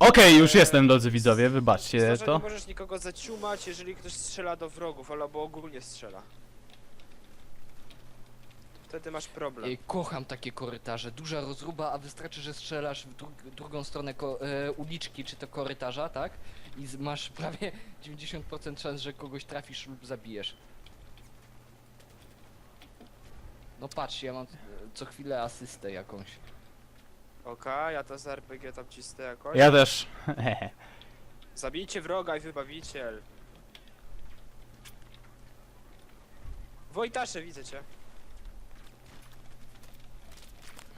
Okej, już jestem, drodzy widzowie, wybaczcie Zdarza, to. nie możesz nikogo zaciumać, jeżeli ktoś strzela do wrogów, albo ogólnie strzela. Wtedy masz problem. Ej, kocham takie korytarze. Duża rozruba, a wystarczy, że strzelasz w dru drugą stronę ko e, uliczki czy to korytarza, tak? I z masz prawie 90% szans, że kogoś trafisz lub zabijesz. No patrz, ja mam e, co chwilę asystę jakąś. Okej, ja to z RPG tam cisnę jakoś. Ja też. Zabijcie wroga i wybawiciel. Wojtasze, widzę cię.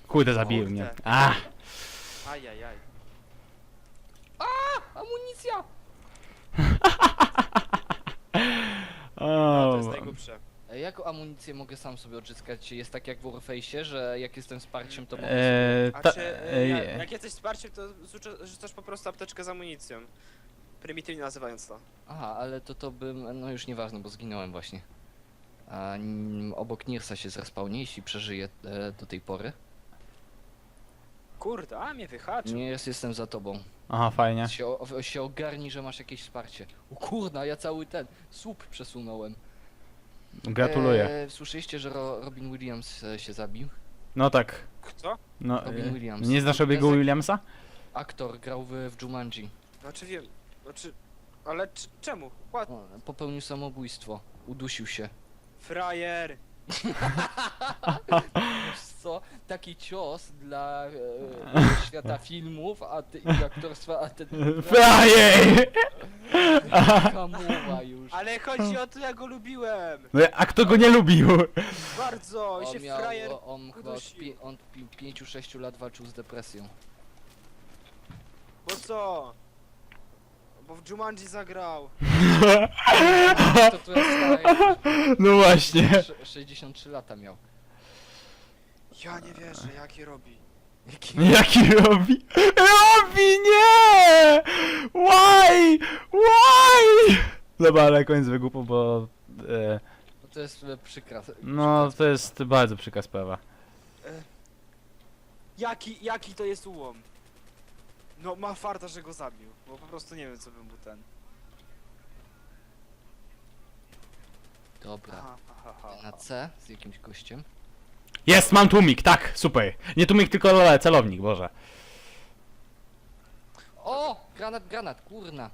Kurde, zabił Kurde. mnie. Ach, Ajajaj. Amunicja! No, to jest o, najgłupsze. E, jaką amunicję mogę sam sobie odzyskać? Jest tak jak w Warface'ie, że jak jestem wsparciem, to mogę e, A ta, czy, e, e, jak, jak jesteś wsparciem, to rzuca- rzucasz po prostu apteczkę z amunicją. Prymitywnie nazywając to. Aha, ale to to bym, no już nieważne, bo zginąłem właśnie. A, obok Nirsa się zrespawnie, jeśli przeżyje e, do tej pory. Kurde, a mnie wyhaczył. Nie jest, jestem za tobą. Aha, fajnie. Się, o, o, się ogarnij, że masz jakieś wsparcie. O kurna, ja cały ten słup przesunąłem. Gratuluję. E, słyszeliście, że Ro, Robin Williams e, się zabił? No tak. Kto? No, Robin e, Williams. nie znasz obiegu Język- Williamsa? Aktor grał w, w Jumanji. Znaczy wiem. Znaczy... Ale czemu? What? O, popełnił samobójstwo. Udusił się. Frajer! Wiesz co? Taki cios dla e, świata filmów a ty, i aktorstwa, a ten Frajej! kamuła już. Ale chodzi o to, ja go lubiłem! No, A kto go nie lubił? Bardzo! I On się miał, frajer... on chyba od udusił. pi, on 5-6 lat walczył z depresją. Bo co? Bo w Jumanji zagrał. To tu jest stary, No właśnie. sz- 63 lata miał. Ja nie wierzę, jaki robi. Jaki Jaki robi? Robi nie! Why? Why? Dobra, ale koniec wygłupu, bo... E, no to jest e, przykra. no, to jest bardzo przykra sprawa. Jaki, jaki to jest ułom? No ma farta, że go zabił. Bo po prostu nie wiem, co bym mu ten... Dobra. Aha, aha, aha. Na C z jakimś gościem. Jest, mam tłumik, tak, super. Nie tłumik, tylko lole, celownik, boże. O! Granat, granat, kurna.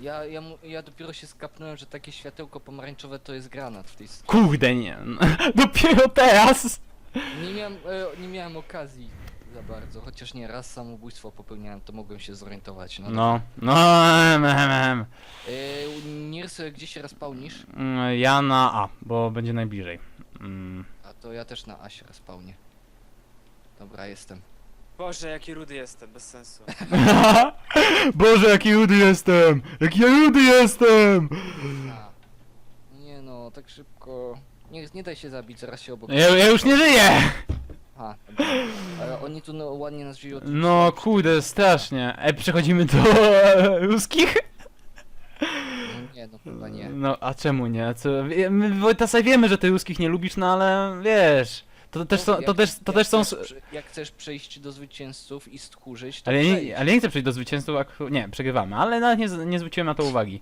Ja, ja, mu- ja dopiero się skapnąłem, że takie światełko pomarańczowe to jest granat w tej s- Kurde, nie. Dopiero teraz! Nie miałem, e, nie miałem okazji za bardzo, chociaż nie raz samobójstwo popełniałem, to mogłem się zorientować. No, No, no, em, em, em. Nirs, gdzie się respawnisz? Mm, Ja na A, bo będzie najbliżej. Mm. A to ja też na A się respawnię. Dobra, jestem. Boże, jaki rudy jestem, bez sensu. Boże, jaki rudy jestem! Jaki ja rudy jestem! A. Nie no, tak szybko. Nie, nie daj się zabić, zaraz się obok... Ja, ja już nie żyję! A, dobra. Ale oni tu no, ładnie nas wzięli od... No kurde, strasznie. E, przechodzimy do ruskich? No nie, no chyba nie. No, a czemu nie? Co, wie- my Wojtasaj wiemy, że ty ruskich nie lubisz, no ale wiesz... To też są, to Jak- też, to jak też są... chcesz prze- Jak chcesz przejść do zwycięzców i stchórzyć, to Ale ja, przejdź. nie, ale ja nie chcę przejść do zwycięstwa, ak- nie, przegrywamy, ale nawet nie, z- nie zwróciłem na to uwagi.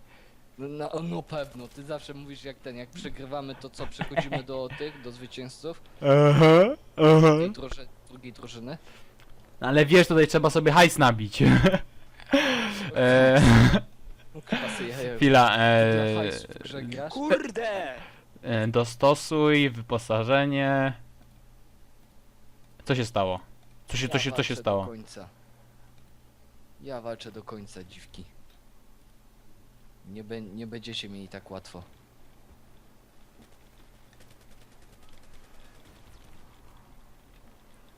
No, no pewno, ty zawsze mówisz jak ten, jak przegrywamy to co, przechodzimy do tych, do zwycięzców, Aha, aha. tej druży drugiej drużyny. Ale wiesz, tutaj trzeba sobie hajs nabić. e, jaja- chwila, Dla e, hajsu w grze grasz? Kurde! e, dostosuj wyposażenie. Co się stało? Co się, co się, co się walczę stało? Do końca. Ja walczę do końca, dziwki. Nie, be, nie będziecie mieli tak łatwo.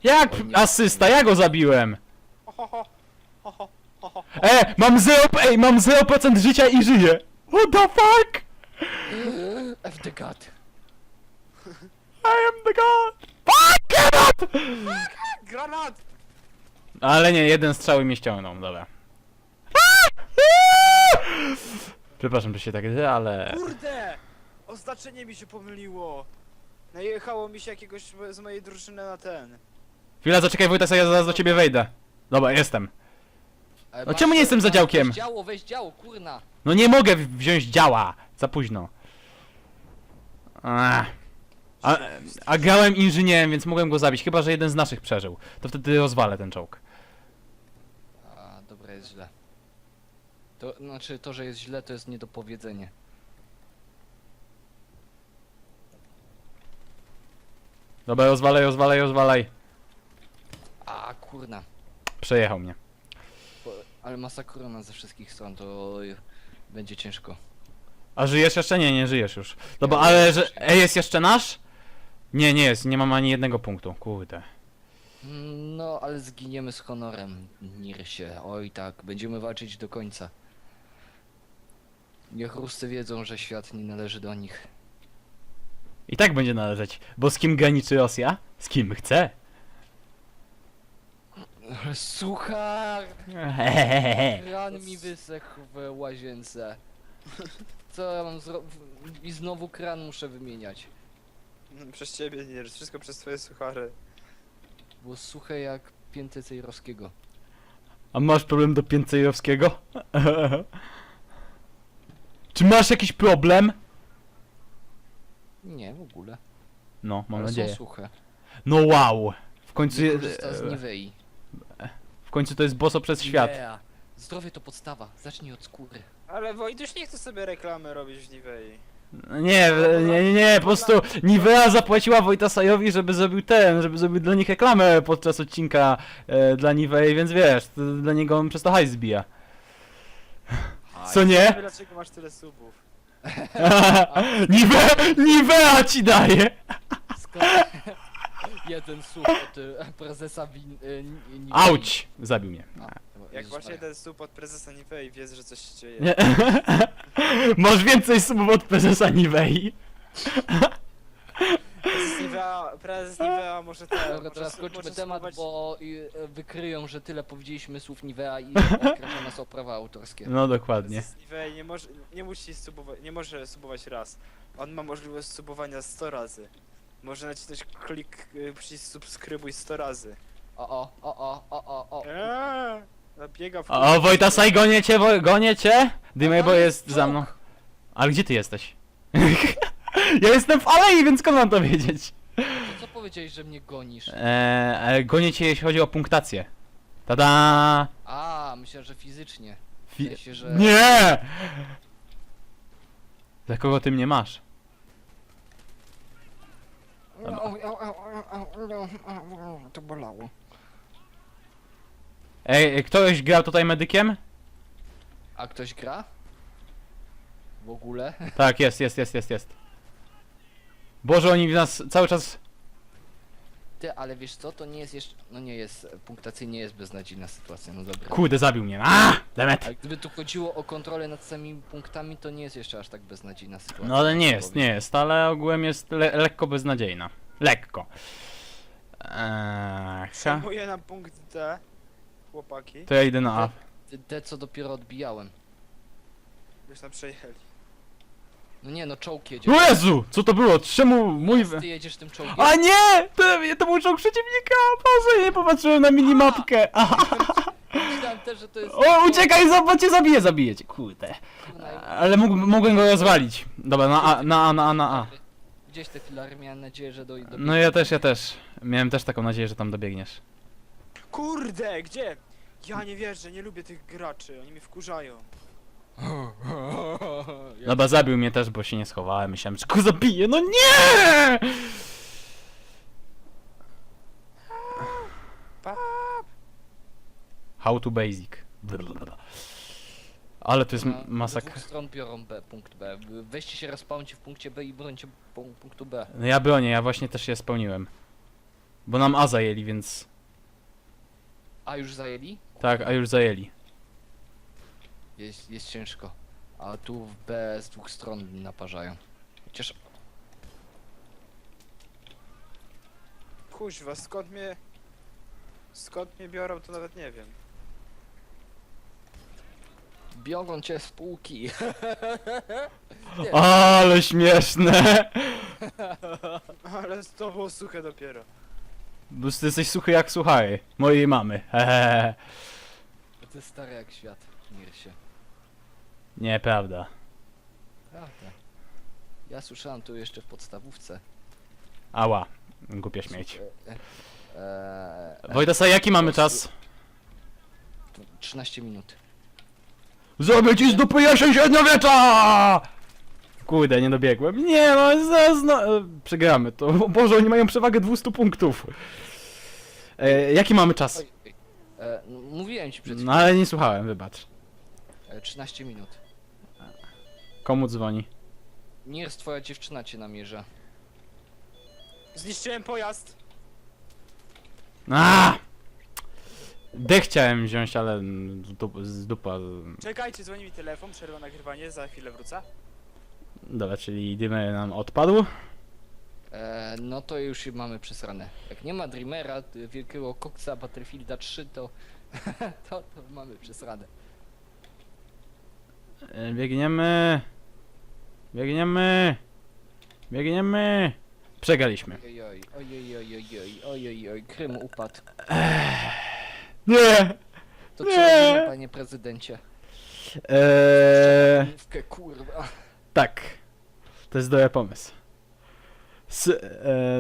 Jak nie. asysta? Ja go zabiłem! E, mam 0, ej, mam 0% życia i żyję! What the fuck? F the god. I am the god! Fuck, cannot! Granat! Ale nie, jeden strzał i mnie ściągnął, dobra. Przepraszam, że się tak dzieje, ale... Kurde! Oznaczenie mi się pomyliło. Najechało mi się jakiegoś z mojej drużyny na ten. Chwila, zaczekaj Wojtas, ja zaraz do ciebie wejdę. Dobra, jestem. No czemu nie jestem za działkiem? Weź działo, weź działo, kurna. No nie mogę w- wziąć działa. Za późno. A, a grałem inżynierem, więc mogłem go zabić, chyba że jeden z naszych przeżył. To wtedy rozwalę ten czołg. A, dobra, jest źle. To znaczy, to, że jest źle, to jest nie do powiedzenia. Dobra, rozwalaj, rozwalaj, rozwalaj. A, kurna. Przejechał mnie. Bo, ale masakrona ze wszystkich stron, to oj, będzie ciężko. A żyjesz jeszcze? Nie, nie żyjesz już. Dobra, Ja ale już że... nie. Ej, jest jeszcze nasz? Nie, nie jest, nie mam ani jednego punktu, kurde. Mm, No, ale zginiemy z honorem, Nirsie. Oj tak, będziemy walczyć do końca. Niech Ruscy wiedzą, że świat nie należy do nich. I tak będzie należeć, bo z kim graniczy Rosja? Z kim chce. Suchar! Hehehe. Kran mi wysechł w łazience. Co ja mam zrobić? I znowu kran muszę wymieniać. Przez ciebie, nie, wszystko przez twoje suchary. Było suche jak pięty cejrowskiego. A masz problem do Pięcejowskiego? Czy masz jakiś problem? Nie, w ogóle. No, mam Ale nadzieję. są suche. No wow! W końcu, Nie je, korzysta z Nivei. w końcu to jest boso przez świat. Yeah. Zdrowie to podstawa. Zacznij od skóry. Ale Wojtuś nie chce sobie reklamy robić w Nivei. Nie, nie, nie, nie, po prostu Nivea zapłaciła Wojtasajowi, żeby zrobił ten, żeby zrobił dla nich reklamę podczas odcinka e, dla Nivei, więc wiesz, to dla niego on przez to hajs zbija. Co Nie nie? wiem dlaczego masz tyle subów. Nivea, Nivea ci daje! Skąd? Jeden słuch od y, prezesa win... Y, Ni- Nivei. Auć! Zabił mnie. A, Jak Jezus właśnie Maria. ten sub od prezesa Nivei wiesz, że coś się dzieje. Nie. Masz więcej subów od prezesa Nivei. Nivea, prezes Nivea może ten, Dobra, może, teraz może temat, bo y, wykryją, że tyle powiedzieliśmy słów Nivea i oskarżą nas o prawa autorskie. No dokładnie. Prezes Nivei nie może, nie musi subować, nie może subować raz. On ma możliwość subowania 100 razy. Może nacisnąć klik, y, przycisk subskrybuj 100 razy. O, o, o, o, o, o, o. Eee, no biega w O, Wojtasaj, gonię cię, wo- gonię cię! Dymej, bo tam jest za mną. Ale gdzie ty jesteś? ja jestem w alei, więc skąd mam to wiedzieć? To co powiedziałeś, że mnie gonisz? Eee, gonię cię, jeśli chodzi o punktację. Tada! A, myślę, że fizycznie. W Fi- sensie, że... Nie! Za kogo ty mnie masz? To bolało. Ej, ktoś grał tutaj medykiem? A ktoś gra? W ogóle? Tak, jest, jest, jest, jest, jest. Boże, oni w nas cały czas... Ty, ale wiesz co, to nie jest jeszcze... No nie jest, punktacyjnie jest beznadziejna sytuacja, no dobra. Kurde, zabił mnie. A, demet. A gdyby tu chodziło o kontrolę nad samymi punktami, to nie jest jeszcze aż tak beznadziejna sytuacja. No ale nie muszę jest, nie jest, ale ogółem jest le lekko beznadziejna. Lekko. Eee. Zajmuje nam punkt D, chłopaki. To ja idę na A. Te- Te co dopiero odbijałem. Już nam przejechali. No nie, no czołg jedzie. O Jezu! Co to było? Czemu mój... Ty jedziesz tym czołgiem? A nie! To, to był czołg przeciwnika! Boże, nie popatrzyłem na minimapkę! Aha. Myślałem też, że to jest... O, uciekaj, zobacz, cię zabiję, zabiję cię, kurde. Ale mógł, mogłem go rozwalić. Dobra, na A, na A, na A, na A. Gdzieś te filary miałem nadzieję, że dojdą. Do No ja też, ja też. Miałem też taką nadzieję, że tam dobiegniesz. Kurde, gdzie? Ja nie wierzę, nie lubię tych graczy, oni mnie wkurzają. Dobra, zabił mnie też, bo się nie schowałem. Myślałem, że go zabiję. No nie! How to basic. Blablabla. Ale to jest m- Z masakra. dwóch stron biorą B, punkt B. Weźcie się, respawncie w punkcie B i brońcie pu- punktu B. No ja bronię, ja właśnie też je spełniłem. Bo nam A zajęli, więc... A już zajęli? Tak, a już zajęli. Jest, jest ciężko. A tu w B z dwóch stron naparzają. Chociaż Kuźwa, skąd mnie... Skąd mnie biorą, to nawet nie wiem. biorą cię z półki. Ale śmieszne! Ale to było suche dopiero. Bo ty jesteś suchy jak suchary. Mojej mamy. Hehehe. Ty Ty stary jak świat, Mirsie. Nieprawda. Prawda. Ja słyszałem to jeszcze w podstawówce. Ała. Głupia śmieć. E, e, e, Wojtasa, jaki mamy czas? 13 minut. Zrobię ci z dupy jesień średniowiecza! Kurde, nie dobiegłem. Nie no, zazna... e, Przegramy to. O Boże, oni mają przewagę 200 punktów. E, jaki mamy czas? Oj, oj. E, no, mówiłem ci przed No chwilą. ale nie słuchałem, wybacz. E, 13 minut. Komu dzwoni? Niers, twoja dziewczyna cię namierza. Zniszczyłem pojazd! A! D chciałem wziąć, ale z dup- z dupa. Czekajcie, dzwoni mi telefon, przerwa nagrywanie, za chwilę wrócę. Dobra, czyli dymy nam odpadł. E, no to już mamy przesrane. Jak nie ma Dreamera, wielkiego koksa Battlefielda 3, to, to, to mamy przesrane. E, Biegniemy. Biegniemy. Biegniemy. Przegraliśmy. Ojoj, ojoj, ojoj, ojoj, oj, Krym upadł. Nie! To co Nie. robimy, panie prezydencie? Eee, Mówkę, kurwa. tak. To jest dobry pomysł. S, e,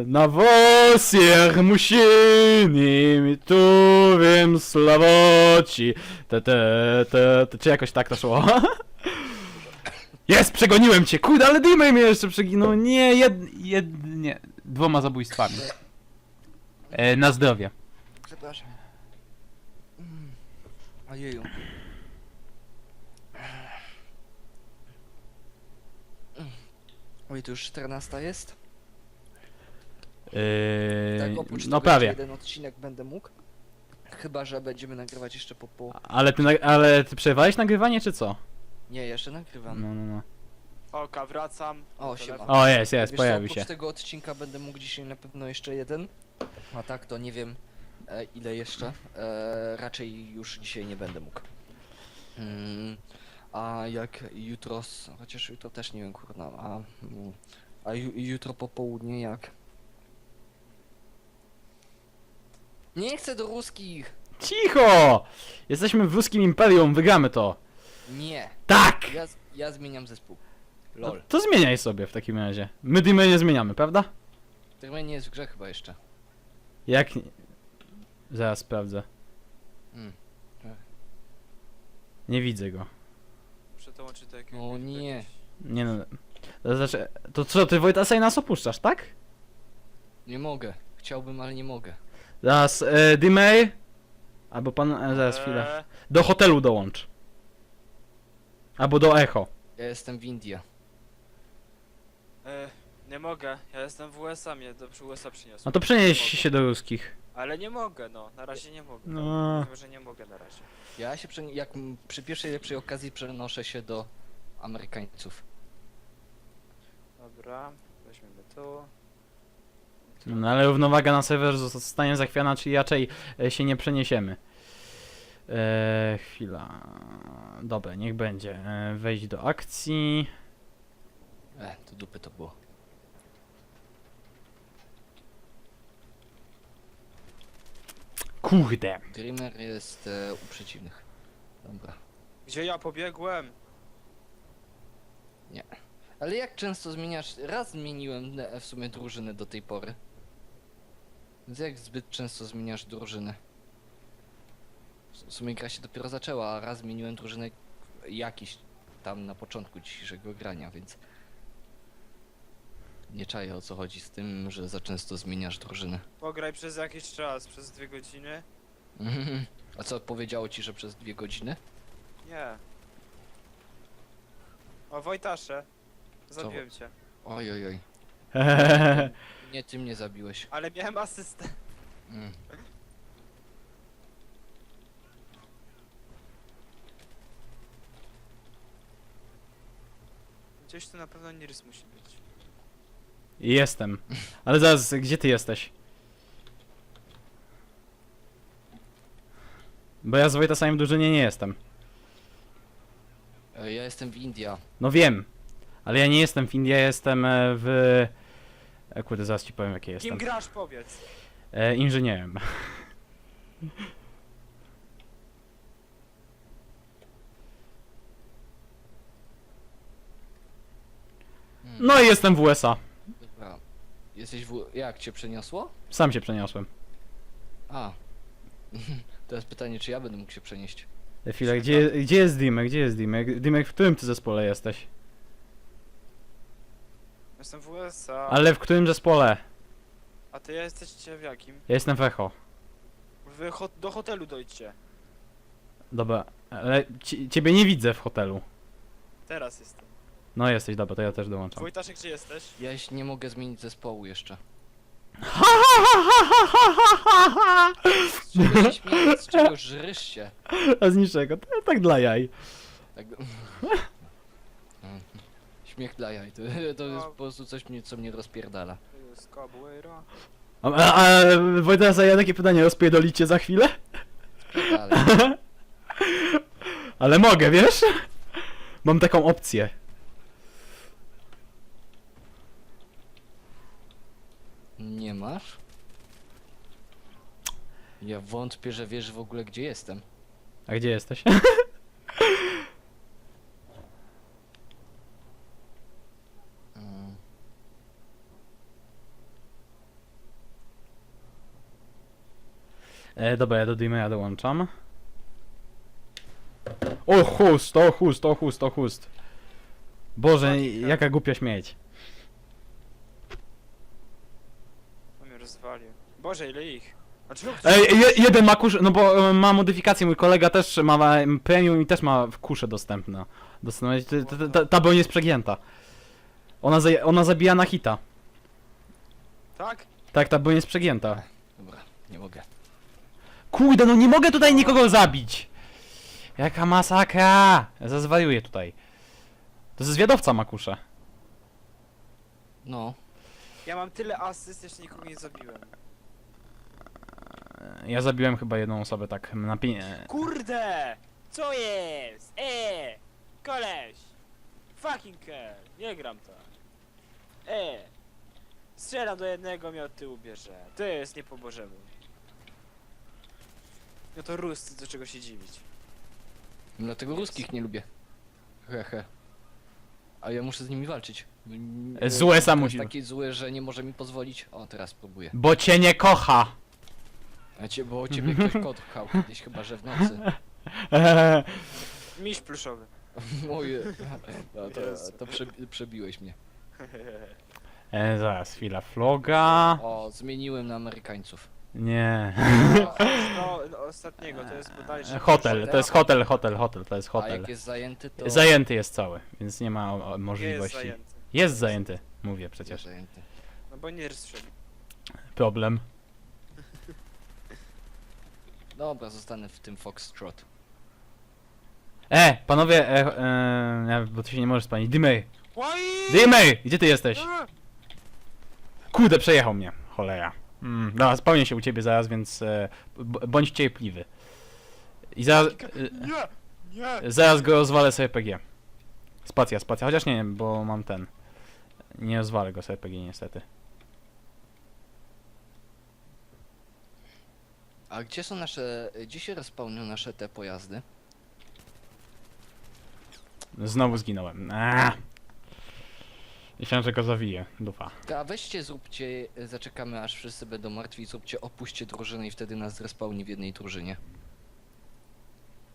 Nawosier musini tu wiem slawoci. Te, te, te, te, czy jakoś tak to szło? Jest, przegoniłem cię! Kurde, ale Dimej mnie jeszcze przeginął. Nie, jed, jed, nie. Dwoma zabójstwami. E, na zdrowie. Przepraszam. Mm. Ojeju. Mm. Oj, to już 14 jest? Eee, Tak, oprócz no tego prawie. jeszcze jeden odcinek będę mógł. Chyba, że będziemy nagrywać jeszcze po pół. Ale ty, na- ale ty przerwałeś nagrywanie, czy co? Nie, jeszcze nagrywam. No, no, no. Oka, wracam. O, siema. O, jest, jest, Wiesz co, pojawił oprócz się. tego odcinka będę mógł dzisiaj na pewno jeszcze jeden. A tak to nie wiem e, ile jeszcze. E, raczej już dzisiaj nie będę mógł. Mm, a jak jutro, s- chociaż jutro też nie wiem kurna, a, mm, a ju, jutro po południe jak? Nie chcę do ruskich! Cicho! Jesteśmy w ruskim imperium, wygramy to. Nie! Tak! Ja, z- ja zmieniam zespół. No, LOL. to zmieniaj sobie w takim razie. My dymy nie zmieniamy, prawda? To nie jest w grze chyba jeszcze. Jak... nie- Zaraz sprawdzę. Mm. Nie widzę go. Muszę to jakiegoś... O nie. Nie no. To znaczy... To co, ty Wojtasej nas opuszczasz, tak? Nie mogę. Chciałbym, ale nie mogę. Zaraz, e, Dimej... Albo pan... E, zaraz, chwilę. Eee, Do hotelu dołącz. Albo do Echo. Ja jestem w India. eee, nie mogę, ja jestem w USA, mnie do przy USA przyniosło. No to przenieś się do ruskich. Ale nie mogę, no, na razie nie mogę. No. Mówię, że nie mogę na razie. Ja się przeni- jak m- przy pierwszej lepszej okazji przenoszę się do Amerykańców. Dobra, weźmiemy tu. No ale równowaga na serwerze zostanie zachwiana, czyli raczej e, się nie przeniesiemy. E, chwila. Dobra, niech będzie. E, wejść do akcji. E, to dupy to było. Kurde. Dreamer jest e, u przeciwnych. Dobra. Gdzie ja pobiegłem? Ale jak często zmieniasz? Raz zmieniłem e, w sumie drużynę do tej pory. Więc jak zbyt często zmieniasz drużynę? W sumie gra się dopiero zaczęła, a raz zmieniłem drużynę jakiś tam na początku dzisiejszego grania, więc... Nie czaję o co chodzi z tym, że za często zmieniasz drużynę. Pograj przez jakiś czas, przez dwie godziny. Mhm. A co, powiedziało ci, że przez dwie godziny? Nie. O, Wojtasze. Zabiłem cię. Oj, oj, oj. Nie, ty mnie zabiłeś. Ale miałem asystę. Mm. Gdzieś tu na pewno Nirs musi być. Jestem. Ale zaraz, gdzie ty jesteś? Bo ja z Wojtasami w drużynie nie jestem. E, Ja jestem w India. No wiem. Ale ja nie jestem w Indii, ja jestem e, w... E, kurde, zaraz ci powiem jakie Kim jestem. grasz, powiedz? E, inżynierem. No i jestem w USA. Dobra. Jesteś w... Jak cię przeniosło? Sam się przeniosłem. A. Teraz pytanie, czy ja będę mógł się przenieść. Chwilę, gdzie, gdzie jest Dimek? Gdzie jest Dimek? Dimek, w którym ty zespole jesteś? Jestem w USA. Ale w którym zespole? A ty jesteście w jakim? Ja jestem w Echo. Wy ho do hotelu dojdźcie. Dobra, ale ci, ciebie nie widzę w hotelu. Teraz jestem. No jesteś, dobra, to ja też dołączam. Wojtaszek, gdzie jesteś? Ja jeszcze nie mogę zmienić zespołu jeszcze. Z czego się śmiejesz? Z czego żrysz się? A z niczego, to tak dla jaj. Tak... Mm. Śmiech dla jaj, to, to jest po prostu coś, mnie, co mnie rozpierdala. To jest Cabuera. A, a, a ja takie pytanie, rozpierdolicie za chwilę? Ale mogę, wiesz? Mam taką opcję. Nie masz? Ja wątpię, że wiesz w ogóle gdzie jestem. A gdzie jesteś? Mm. E, dobra, ja do Dimea dołączam. O chust, o chust, o chust, o chust. Boże, jaka głupia śmieć. On mnie rozwalił. Boże, ile ich. A czemu ktoś... Ej, je, jeden ma kuszę, no bo e, ma modyfikację, mój kolega też ma premium i też ma w kuszę dostępne. dostępne. Ta, ta, ta, ta broń jest przegięta. Ona, za, ona zabija na hita. Tak? Tak, ta broń jest przegięta. Dobra, nie mogę. Kurde, no nie mogę tutaj nikogo zabić! Jaka masakra! Ja Zazwariuję tutaj. To ze zwiadowca ma kuszę. No, Ja mam tyle asyst, jeszcze nikogo nie zabiłem. Ja zabiłem chyba jedną osobę tak na pię... Kurde! Co jest? E! Koleś! Fucking hell! Nie gram to. E! Strzelam do jednego, mnie od tyłu bierze. To jest nie po bożemu. No to rust, do czego się dziwić. dlatego ruskich nie lubię. Hehe. A ja muszę z nimi walczyć. Mm, Z USA musi- taki zły, że nie może mi pozwolić. O, teraz próbuję. Bo cię nie kocha! A cię, bo ciebie ktoś kochał kiedyś chyba, że w nocy. Miś pluszowy. Moje. No, to, to prze, przebiłeś mnie. e, zaraz, chwila. Floga... O, zmieniłem na Amerykańców. Nie. No, no, ostatniego, to jest bodajże... Hotel, to jest hotel, hotel, hotel, to jest A hotel. jak jest zajęty, to... Zajęty jest cały, więc nie ma o, o, Nie jest możliwości. zajęty. Jest zajęty, mówię Jest przecież. zajęty. No bo nie strzeli. Problem. Dobra, zostanę w tym Foxtrot. E, panowie, e, e, ja- bo ty się nie możesz spanić. Dimej! Łaj! Dimej! Gdzie ty jesteś? A! Kurde, przejechał mnie. Cholera. Mm, dobra, spełnię się u ciebie zaraz, więc e, b- bądź cierpliwy. I zaraz, e, Nie! Zaraz go rozwalę z RPG. Spacja, spacja, chociaż nie wiem, bo mam ten. Nie rozwalę go z RPG niestety. A gdzie są nasze... Gdzie się nasze te pojazdy? Znowu zginąłem. Aaaa. Myślałem, że go zawiję. Dupa. A weźcie, zróbcie... Zaczekamy aż wszyscy będą martwi, zróbcie, opuśćcie drużynę i wtedy nas zrespawni w jednej drużynie.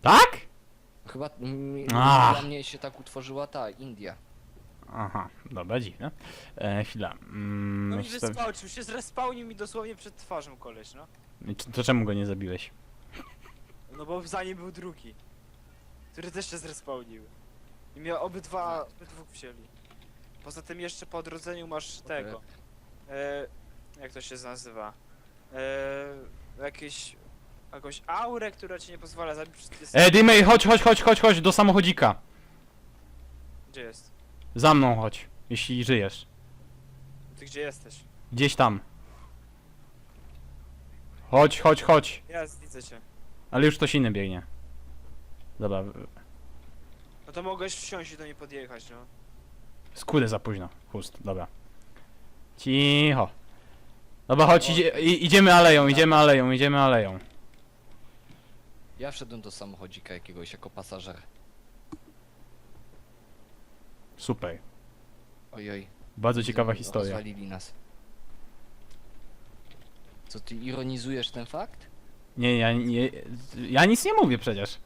Tak? Chyba Ach. dla mnie się tak utworzyła ta India. Aha, dobra, dziwne. E, chwila. Mm, No mi wsta- wyspałczył się, zrespałnił mi dosłownie przed twarzą koleś, no. C- to czemu go nie zabiłeś? No bo za nim był drugi. Który też się zrespałnił. I mnie obydwa, obydwóch wzięli. Poza tym jeszcze po odrodzeniu masz tego. E, jak to się nazywa? E, jakieś... Jakąś aurę, która ci nie pozwala zabić wszystkich. E, Dimej, chodź, chodź, chodź, chodź, chodź do samochodzika. Gdzie jest? Za mną chodź, jeśli żyjesz. Ty gdzie jesteś? Gdzieś tam. Chodź, chodź, chodź. Ja widzę cię. Ale już ktoś inny biegnie. Dobra, No to mogłeś wsiąść i do niej podjechać, no. skóry za późno. Chust, dobra. Cicho. Dobra, chodź, idzie, i, idziemy aleją, idziemy aleją, idziemy aleją. Ja wszedłem do samochodzika jakiegoś jako pasażer. Super. Ojoj. Bardzo ciekawa historia. Rozwalili nas. Co, ty ironizujesz ten fakt? Nie, ja, nie, ja nic nie mówię przecież.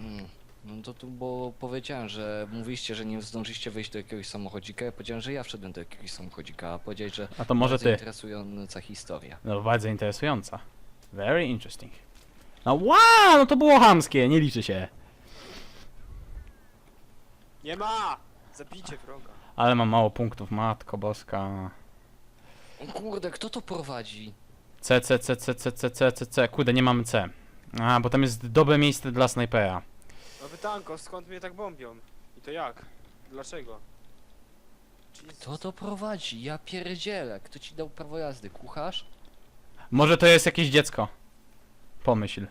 Mm. No to tu, bo powiedziałem, że mówiliście, że nie zdążyliście wejść do jakiegoś samochodzika, ja powiedziałem, że ja wszedłem do jakiegoś samochodzika, a powiedziałeś, że A to może bardzo ty. interesująca historia. No, bardzo interesująca. Very interesting. No wow, no to było hamskie, nie liczy się. Nie ma! Zabijcie wroga. Ale mam mało punktów, matko boska. O kurde, kto to prowadzi? C, C, C, C, C, C, C, C, C, kurde, nie mamy C. A, bo tam jest dobre miejsce dla snajpera. No pytanko, skąd mnie tak bombią? I to jak? Dlaczego? Jesus. Kto to prowadzi? Ja pierdzielę. Kto ci dał prawo jazdy? Kucharz? Może to jest jakieś dziecko. Pomyśl.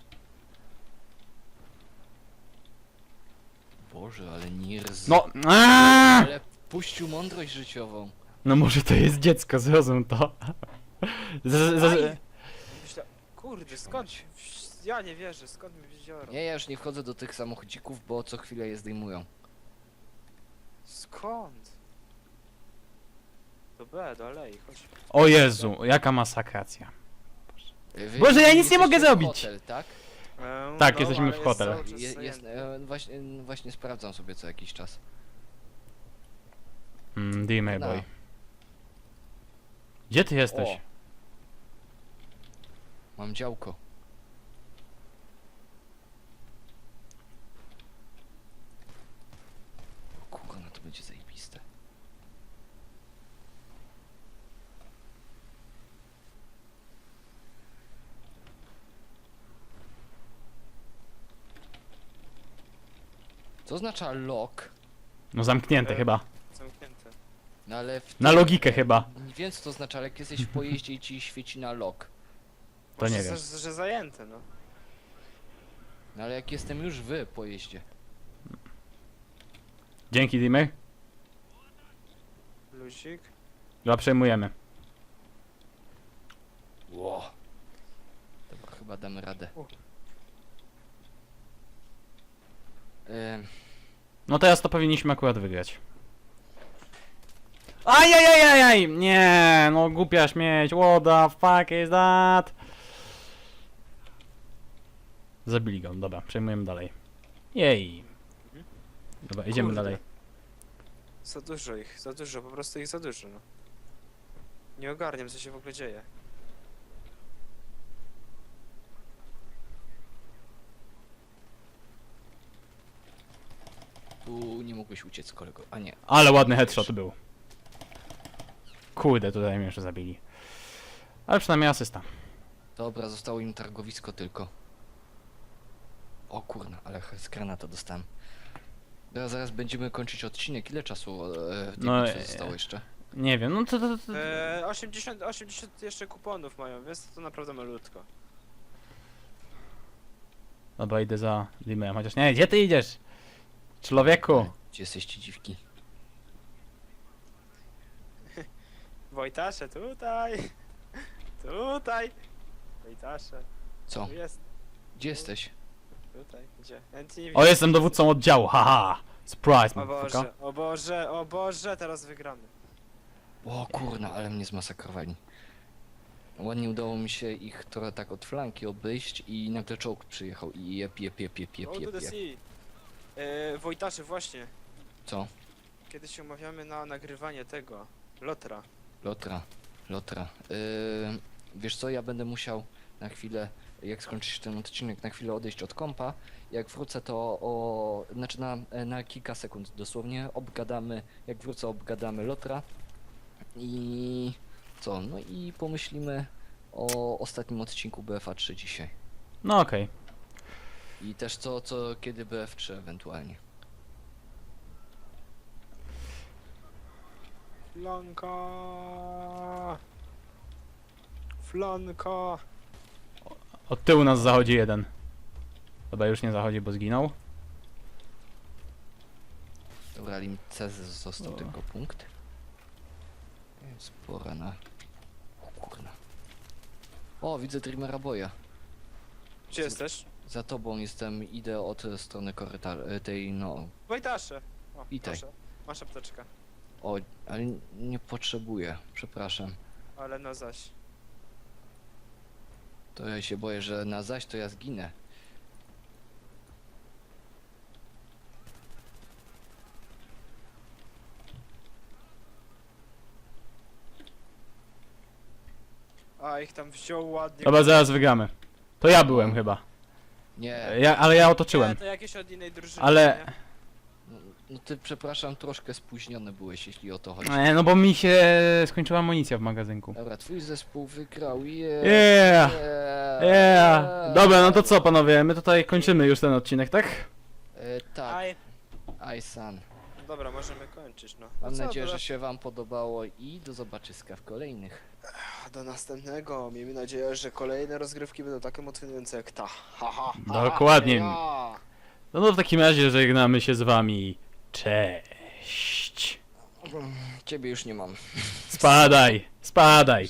Boże, ale Nirz. No, aaa! Ale puścił mądrość życiową. No może to jest dziecko, zrozum to. Z, z, z, Aj! Myśla... Kurde, skąd? Ja nie wierzę, skąd mi wiedziałem? Nie, ja już nie wchodzę do tych samochodzików, bo co chwilę je zdejmują. Skąd? Do B, do alei, chodź. o Jezu, jaka masakracja. Wy Boże, ja nic nie mogę jesteście w zrobić. Hotel, tak? Tak, jesteśmy w ale. Jest cały czas Je, jest, zajęty. e, właśnie, właśnie sprawdzam sobie co jakiś czas. Mm, D-May No. boy. Gdzie ty jesteś? O. Mam działko. O kurwa, to będzie zajebiste. Co oznacza lock? No zamknięte E, chyba. No ale w Na logikę chyba. Nie wiem co to oznacza, ale jak jesteś w pojeździe i ci świeci na lock. To nie Może, wiem. Że, że zajęte, no. No ale jak jestem już w pojeździe. Dzięki D-May. Luzik. Dobra, przejmujemy. Ło. Dobra, chyba damy radę. Ym, No teraz to powinniśmy akurat wygrać. Ajajajajaj! Nie, no głupia śmieć. What the fuck is that? Zabili go, dobra, przejmujemy dalej. Jej. Dobra, idziemy Kurde. dalej. Za dużo ich, za dużo, po prostu ich za dużo, no. Nie ogarniam, co się w ogóle dzieje. tu nie mogłeś uciec kolego. A nie. Ale ładny headshot był. Kurde, tutaj mnie jeszcze zabili. Ale przynajmniej asysta. Dobra, zostało im targowisko tylko. O kurna, ale z granata dostałem. Teraz zaraz będziemy kończyć odcinek. Ile czasu e, tej No, bitwie e, zostało jeszcze? Nie wiem, no to... to, to... Eee, 80, 80 jeszcze kuponów mają, więc to naprawdę malutko. Dobra, idę za Limeem, chociaż nie, gdzie ty idziesz? Człowieku! Gdzie jesteście dziwki? Wojtasze, tutaj! Tutaj! Wojtasze, Co? tu jest, Gdzie jesteś? tutaj, gdzie? Ja nie O, widzę. jestem dowódcą oddziału, haha! Surprise, O motherfucker. Boże, o Boże, o Boże, teraz wygramy. O kurna, ale mnie zmasakrowali. Ładnie udało mi się ich trochę tak od flanki obejść i nagle czołg przyjechał i jep, jep, jep, jep, jep, Go to jep, the jep. sea. Eee, Wojtasze, właśnie, Co? kiedy się umawiamy na nagrywanie tego, Lotra. Lotra, Lotra. Yy, wiesz co, ja będę musiał na chwilę, jak skończysz ten odcinek, na chwilę odejść od kompa. Jak wrócę to o, znaczy na, na kilka sekund dosłownie obgadamy, jak wrócę obgadamy Lotra. I co, no i pomyślimy o ostatnim odcinku BFA 3 dzisiaj. No okej. I też co, co, kiedy BF3 ewentualnie. Flanka! Flanka! Od tyłu nas zachodzi jeden. Dobra, już nie zachodzi, bo zginął. Dobra, lim C został O. tylko punkt. Jest pora na... O kurna. O, widzę Dreamera Boya. Gdzie jesteś? Za tobą jestem, idę od strony korytarza, tej no... Wojtasze! O, Witaj. proszę, masz apteczkę. O, ale nie potrzebuję, przepraszam. Ale no zaś. To ja się boję, że na zaś to ja zginę. A ich tam wziął ładnie. Dobra, zaraz wygramy. To ja byłem chyba. Nie, Ja, ale ja Nie, otoczyłem. to jakieś od innej drużyny. Ale- nie? No, ty przepraszam, troszkę spóźniony byłeś, jeśli o to chodzi. E, no bo mi się skończyła amunicja w magazynku. Dobra, twój zespół wygrał, yeah! Yeah! yeah, Yeah! Dobra, no to co panowie, my tutaj kończymy już ten odcinek, tak? E, tak, Aj, Isan. dobra, możemy kończyć, no. Mam no co, nadzieję, że się wam podobało i do zobaczyska w kolejnych. Do następnego. Miejmy nadzieję, że kolejne rozgrywki będą takie motywujące jak ta. Haha. Dokładnie. Ja. No to w takim razie żegnamy się z wami. Cześć. Ciebie już nie mam. Spadaj, spadaj.